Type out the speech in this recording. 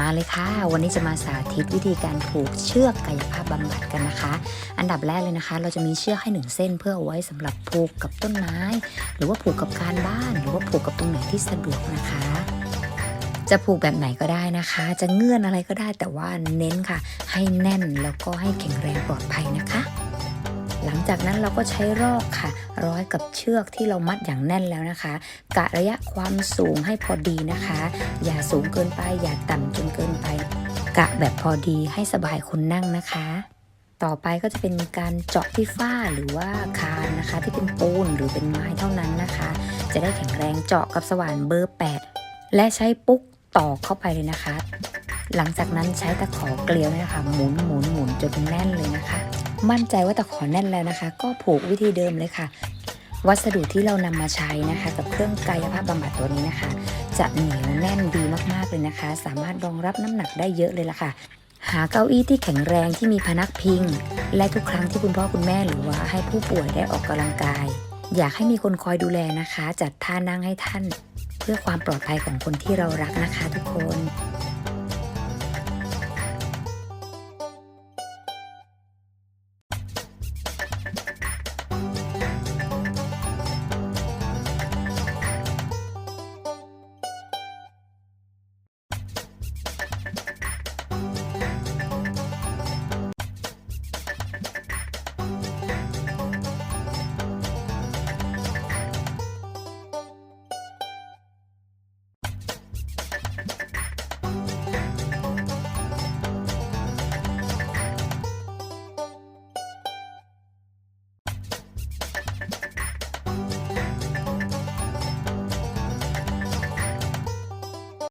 มาเลยค่ะ วันนี้จะมาสาธิตวิธีการผูกเชือกกายภาพบำบัดกันนะคะ อันดับแรกเลยนะคะ เราจะมีเชือกให้หนึ่งเส้นเพื่อเอาไว้สำหรับผูกกับต้นไม้ หรือว่าผูกกับการบ้าน หรือว่าผูกกับตรงไหนที่สะดวกนะคะ จะผูกแบบไหนก็ได้นะคะ จะเงื่อนอะไรก็ได้แต่ว่าเน้นค่ะ ให้แน่นแล้วก็ให้แข็งแรงปลอดภัยนะคะ หลังจากนั้นเราก็ใช้รอกค่ะ ร้อยกับเชือกที่เรามัดอย่างแน่นแล้วนะคะ กะระยะความสูงให้พอดีนะคะ อย่าสูงเกินไป อย่าต่ำจนเกินไป กะแบบพอดีให้สบายคนนั่งนะคะต่อไปก็จะเป็นการเจาะที่ฝ้าหรือว่าคานนะคะ ที่เป็นปูนหรือเป็นไม้เท่านั้นนะคะ จะได้แข็งแรงเจาะกับสว่านเบอร์ 8 และใช้ปุ๊กตอกเข้าไปเลยนะคะ หลังจากนั้นใช้ตะขอเกลียวนะคะ หมุนหมุนหมุนจนแน่นเลยนะคะ มั่นใจว่าตะขอแน่นแล้วนะคะ ก็ผูกวิธีเดิมเลยค่ะ วัสดุที่เรานำมาใช้นะคะ กับเครื่องกายภาพบำบัดตัวนี้นะคะ จะเหนียวแน่นดีมากๆเลยนะคะ สามารถรองรับน้ำหนักได้เยอะเลยล่ะค่ะ หาเก้าอี้ที่แข็งแรงที่มีพนักพิง และทุกครั้งที่คุณพ่อคุณแม่หรือว่าให้ผู้ป่วยได้ออกกำลังกาย อยากให้มีคนคอยดูแลนะคะ จัดท่านั่งให้ท่าน เพื่อความปลอดภัยของคนที่เรารักนะคะ ทุกคน